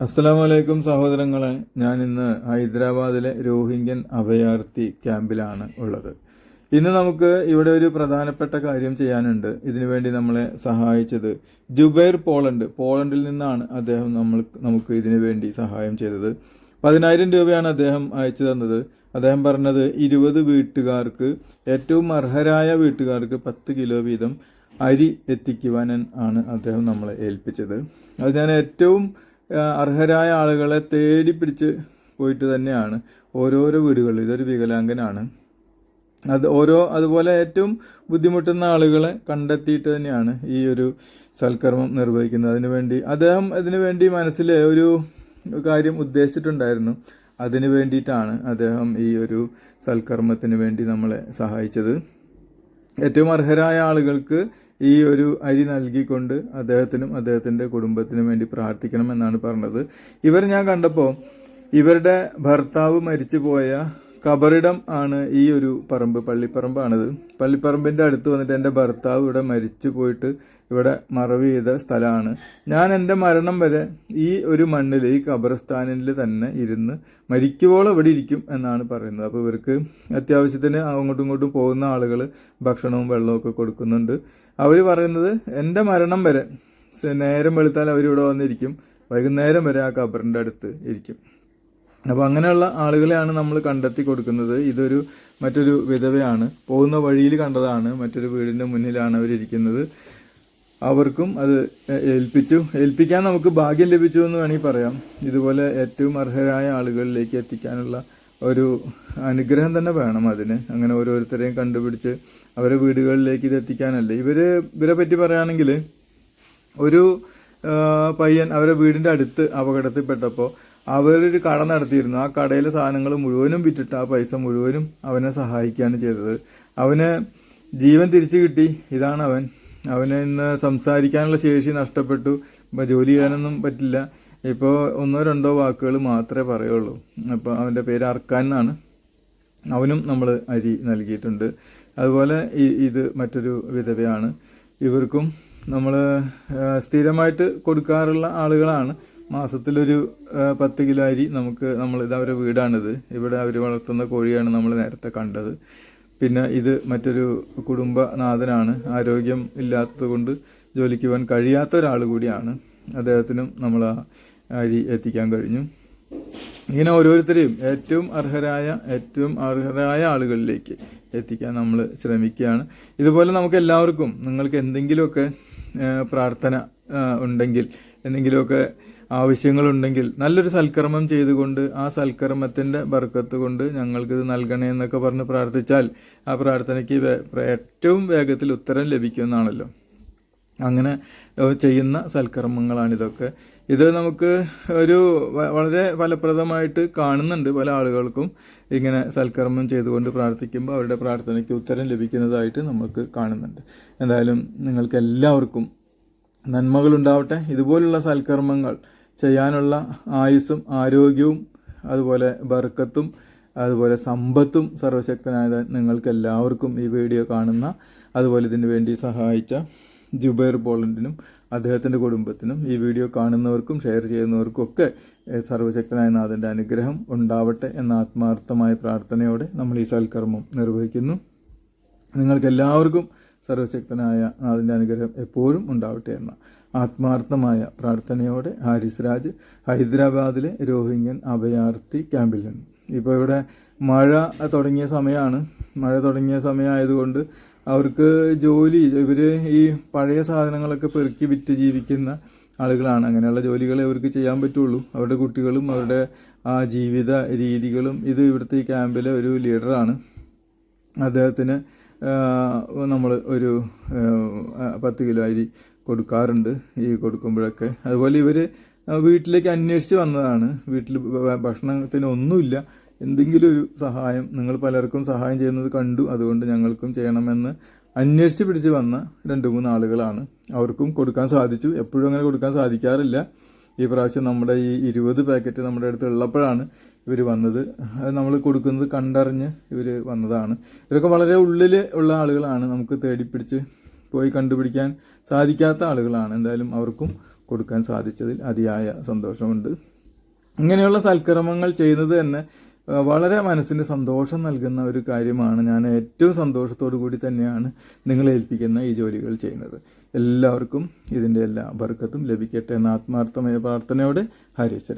അലൈക്കും സഹോദരങ്ങളെ ഞാൻ ഇന്ന് ഹൈദരാബാദിലെ രോഹിംഗ്യൻ അഭയാർത്ഥി ക്യാമ്പിലാണ് ഉള്ളത്. ഇന്ന് നമുക്ക് ഇവിടെ ഒരു പ്രധാനപ്പെട്ട കാര്യം ചെയ്യാനുണ്ട്. ഇതിനുവേണ്ടി നമ്മളെ സഹായിച്ചത് ജുബൈർ പോളണ്ട്. പോളണ്ടിൽ നിന്നാണ് അദ്ദേഹം നമ്മൾ നമുക്ക് ഇതിനു വേണ്ടി സഹായം ചെയ്തത്. പതിനായിരം രൂപയാണ് അദ്ദേഹം അയച്ചു തന്നത്. അദ്ദേഹം പറഞ്ഞത് ഇരുപത് വീട്ടുകാർക്ക് ഏറ്റവും അർഹരായ വീട്ടുകാർക്ക് പത്ത് കിലോ വീതം അരി എത്തിക്കുവാൻ ആണ് അദ്ദേഹം നമ്മളെ ഏൽപ്പിച്ചത്. അത് ഞാൻ ഏറ്റവും അർഹരായ ആളുകളെ തേടി പിടിച്ച് പോയിട്ട് തന്നെയാണ് ഓരോരോ വീടുകളിൽ ഇതൊരു വികലാംഗനാണ്. അത് ഓരോ അതുപോലെ ഏറ്റവും ബുദ്ധിമുട്ടുന്ന ആളുകളെ കണ്ടെത്തിയിട്ട് തന്നെയാണ് ഈ ഒരു സൽക്കർമ്മം നിർവഹിക്കുന്നത്. അതിനു വേണ്ടി അദ്ദേഹം അതിനു വേണ്ടി മനസ്സിൽ ഒരു കാര്യം ഉദ്ദേശിച്ചിട്ടുണ്ടായിരുന്നു. അതിനു വേണ്ടിയിട്ടാണ് അദ്ദേഹം ഈ ഒരു സൽക്കർമ്മത്തിന് വേണ്ടി നമ്മളെ സഹായിച്ചത്. ഏറ്റവും അർഹരായ ആളുകൾക്ക് ഈ ഒരു അരി നൽകിക്കൊണ്ട് അദ്ദേഹത്തിനും അദ്ദേഹത്തിന്റെ കുടുംബത്തിനും വേണ്ടി പ്രാർത്ഥിക്കണം എന്നാണ് പറഞ്ഞത്. ഇവർ ഞാൻ കണ്ടപ്പോൾ ഇവരുടെ ഭർത്താവ് മരിച്ചു പോയ കബറിടം ആണ് ഈ ഒരു പറമ്പ് പള്ളിപ്പറമ്പാണിത്. പള്ളിപ്പറമ്പിന്റെ അടുത്ത് വന്നിട്ട് എന്റെ ഭർത്താവ് ഇവിടെ മരിച്ചു പോയിട്ട് ഇവിടെ മറവ് ചെയ്ത സ്ഥലമാണ്. ഞാൻ എന്റെ മരണം വരെ ഈ ഒരു മണ്ണിൽ ഈ ഖബർസ്ഥാനിൽ തന്നെ ഇരുന്ന് മരിക്കുവോളം ഇവിടെ ഇരിക്കും എന്നാണ് പറയുന്നത്. അപ്പോൾ ഇവർക്ക് അത്യാവശ്യത്തിന് അങ്ങോട്ടും ഇങ്ങോട്ടും പോകുന്ന ആളുകൾ ഭക്ഷണവും വെള്ളവും ഒക്കെ കൊടുക്കുന്നുണ്ട്. അവർ പറയുന്നത് എന്റെ മരണം വരെ നേരം വെളുത്താൽ അവരിവിടെ വന്നിരിക്കും. വൈകുന്നേരം വരെ ആ കബറിന്റെ അടുത്ത് ഇരിക്കും. അപ്പോൾ അങ്ങനെയുള്ള ആളുകളെയാണ് നമ്മൾ കണ്ടെത്തി കൊടുക്കുന്നത്. ഇതൊരു മറ്റൊരു വിധവയാണ്. പോകുന്ന വഴിയിൽ കണ്ടതാണ് മറ്റൊരു വീടിന്റെ മുന്നിലാണ് അവരിയ്ക്കുന്നത്. അവർക്കും അത് ഏൽപ്പിച്ചു. ഏൽപ്പിക്കാൻ നമുക്ക് ഭാഗ്യം ലഭിച്ചു എന്ന് വേണമെങ്കിൽ പറയാം. ഇതുപോലെ ഏറ്റവും അർഹരായ ആളുകളിലേക്ക് എത്തിക്കാനുള്ള ഒരു അനുഗ്രഹം തന്നെ വേണം അതിന്. അങ്ങനെ ഓരോരുത്തരെയും കണ്ടുപിടിച്ച് അവരെ വീടുകളിലേക്ക് ഇത് എത്തിക്കാനല്ല. ഇവർ ഇവരെ പറ്റി പറയുകയാണെങ്കിൽ ഒരു പയ്യൻ അവരെ വീടിന്റെ അടുത്ത് അപകടത്തിൽപ്പെട്ടപ്പോൾ അവരൊരു കട നടത്തിയിരുന്നു. ആ കടയിലെ സാധനങ്ങൾ മുഴുവനും വിറ്റിട്ട് ആ പൈസ മുഴുവനും അവനെ സഹായിക്കുകയാണ് ചെയ്തത്. അവന് ജീവൻ തിരിച്ചു കിട്ടി. ഇതാണ് അവൻ. അവന് ഇന്ന് സംസാരിക്കാനുള്ള ശേഷി നഷ്ടപ്പെട്ടു. ജോലി ചെയ്യാനൊന്നും പറ്റില്ല. ഇപ്പോൾ ഒന്നോ രണ്ടോ വാക്കുകൾ മാത്രമേ പറയുള്ളൂ. അപ്പോൾ അവന്റെ പേര് അർക്കാൻ എന്നാണ്. അവനും നമ്മൾ അരി നൽകിയിട്ടുണ്ട്. അതുപോലെ ഇത് മറ്റൊരു വിധവയാണ്. ഇവർക്കും നമ്മൾ സ്ഥിരമായിട്ട് കൊടുക്കാറുള്ള ആളുകളാണ്. മാസത്തിലൊരു പത്ത് കിലോ അരി നമുക്ക് നമ്മൾ ഇത് അവരുടെ വീടാണിത്. ഇവിടെ അവർ വളർത്തുന്ന കോഴിയാണ് നമ്മൾ നേരത്തെ കണ്ടത്. പിന്നെ ഇത് മറ്റൊരു കുടുംബനാഥനാണ്. ആരോഗ്യം ഇല്ലാത്തതുകൊണ്ട് ജോലിക്ക് പോകാൻ കഴിയാത്ത ഒരാൾ കൂടിയാണ്. അദ്ദേഹത്തിനും നമ്മൾ ആ അരി എത്തിക്കാൻ കഴിഞ്ഞു. ഇങ്ങനെ ഓരോരുത്തരെയും ഏറ്റവും അർഹരായ ഏറ്റവും അർഹരായ ആളുകളിലേക്ക് എത്തിക്കാൻ നമ്മൾ ശ്രമിക്കുകയാണ്. ഇതുപോലെ നമുക്ക് എല്ലാവർക്കും നിങ്ങൾക്ക് എന്തെങ്കിലുമൊക്കെ പ്രാർത്ഥന ഉണ്ടെങ്കിൽ എന്തെങ്കിലുമൊക്കെ ആവശ്യങ്ങളുണ്ടെങ്കിൽ നല്ലൊരു സൽക്കർമ്മം ചെയ്തുകൊണ്ട് ആ സൽക്കർമ്മത്തിന്റെ ബർക്കത്ത് കൊണ്ട് ഞങ്ങൾക്കിത് നൽകണേ എന്നൊക്കെ പറഞ്ഞ് പ്രാർത്ഥിച്ചാൽ ആ പ്രാർത്ഥനയ്ക്ക് ഏറ്റവും വേഗത്തിൽ ഉത്തരം ലഭിക്കുമെന്നാണല്ലോ. അങ്ങനെ ചെയ്യുന്ന സൽക്കർമ്മങ്ങളാണിതൊക്കെ. ഇത് നമുക്ക് ഒരു വളരെ ഫലപ്രദമായിട്ട് കാണുന്നുണ്ട് പല ആളുകൾക്കും. ഇങ്ങനെ സൽക്കർമ്മം ചെയ്തുകൊണ്ട് പ്രാർത്ഥിക്കുമ്പോൾ അവരുടെ പ്രാർത്ഥനയ്ക്ക് ഉത്തരം ലഭിക്കുന്നതായിട്ട് നമുക്ക് കാണുന്നുണ്ട്. എന്തായാലും നിങ്ങൾക്ക് എല്ലാവർക്കും നന്മകളുണ്ടാവട്ടെ. ഇതുപോലുള്ള സൽക്കർമ്മങ്ങൾ ചെയ്യാനുള്ള ആയുസ്സും ആരോഗ്യവും അതുപോലെ ബർക്കത്തും അതുപോലെ സമ്പത്തും സർവശക്തനായ നിങ്ങൾക്ക് എല്ലാവർക്കും ഈ വീഡിയോ കാണുന്ന അതുപോലെ ഇതിനു വേണ്ടി സഹായിച്ച ജുബൈർ പോളണ്ടിനും അദ്ദേഹത്തിന്റെ കുടുംബത്തിനും ഈ വീഡിയോ കാണുന്നവർക്കും ഷെയർ ചെയ്യുന്നവർക്കും ഒക്കെ സർവശക്തനായ നാഥന്റെ അനുഗ്രഹം ഉണ്ടാവട്ടെ എന്ന ആത്മാർത്ഥമായ പ്രാർത്ഥനയോടെ നമ്മൾ ഈ സൽക്കർമ്മം നിർവഹിക്കുന്നു. നിങ്ങൾക്ക് എല്ലാവർക്കും സർവശക്തനായ നാഥന്റെ അനുഗ്രഹം എപ്പോഴും ഉണ്ടാവട്ടെ എന്ന ആത്മാർത്ഥമായ പ്രാർത്ഥനയോടെ ഹാരിസ് രാജ് ഹൈദരാബാദിലെ രോഹിംഗ്യൻ അഭയാർത്ഥി ക്യാമ്പിൽ നിന്ന്. ഇപ്പോൾ ഇവിടെ മഴ തുടങ്ങിയ സമയമാണ് മഴ തുടങ്ങിയ സമയമായതുകൊണ്ട് അവർക്ക് ജോലി ഇവർ ഈ പഴയ സാധനങ്ങളൊക്കെ പെറുക്കി വിറ്റ് ജീവിക്കുന്ന ആളുകളാണ്. അങ്ങനെയുള്ള ജോലികളെ അവർക്ക് ചെയ്യാൻ പറ്റുള്ളൂ. അവരുടെ കുട്ടികളും അവരുടെ ആ ജീവിത രീതികളും ഇത് ഇവിടുത്തെ ഈ ക്യാമ്പിലെ ഒരു ലീഡറാണ്. അദ്ദേഹത്തിന് നമ്മൾ ഒരു പത്ത് കിലോ അരി കൊടുക്കാറുണ്ട്. ഈ കൊടുക്കുമ്പോഴൊക്കെ. അതുപോലെ ഇവർ വീട്ടിലേക്ക് അന്വേഷിച്ച് വന്നതാണ്. വീട്ടിൽ ഭക്ഷണത്തിന് ഒന്നുമില്ല. എന്തെങ്കിലും ഒരു സഹായം നിങ്ങൾ പലർക്കും സഹായം ചെയ്യുന്നത് കണ്ടു. അതുകൊണ്ട് ഞങ്ങൾക്കും ചെയ്യണമെന്ന് അന്വേഷിച്ച് പിടിച്ച് വന്ന രണ്ട് മൂന്ന് ആളുകളാണ്. അവർക്കും കൊടുക്കാൻ സാധിച്ചു. എപ്പോഴും അങ്ങനെ കൊടുക്കാൻ സാധിക്കാറില്ല. ഈ പ്രാവശ്യം നമ്മുടെ ഈ ഇരുപത് പാക്കറ്റ് നമ്മുടെ അടുത്ത് ഉള്ളപ്പോഴാണ് ഇവർ വന്നത്. അത് നമ്മൾ കൊടുക്കുന്നത് കണ്ടറിഞ്ഞ് ഇവർ വന്നതാണ്. ഇവരൊക്കെ വളരെ ഉള്ളിൽ ഉള്ള ആളുകളാണ്. നമുക്ക് തേടിപ്പിടിച്ച് പോയി കണ്ടുപിടിക്കാൻ സാധിക്കാത്ത ആളുകളാണ്. എന്തായാലും അവർക്കും കൊടുക്കാൻ സാധിച്ചതിൽ അതിയായ സന്തോഷമുണ്ട്. ഇങ്ങനെയുള്ള സൽക്രമങ്ങൾ ചെയ്യുന്നത് തന്നെ വളരെ മനസ്സിന് സന്തോഷം നൽകുന്ന ഒരു കാര്യമാണ്. ഞാൻ ഏറ്റവും സന്തോഷത്തോടു കൂടി തന്നെയാണ് നിങ്ങളെ ഏൽപ്പിക്കുന്ന ഈ ജോലികൾ ചെയ്യുന്നത്. എല്ലാവർക്കും ഇതിന്റെ എല്ലാ ബർക്കത്തും ലഭിക്കട്ടെ എന്ന ആത്മാർത്ഥമായ പ്രാർത്ഥനയോടെ ഹരിസ്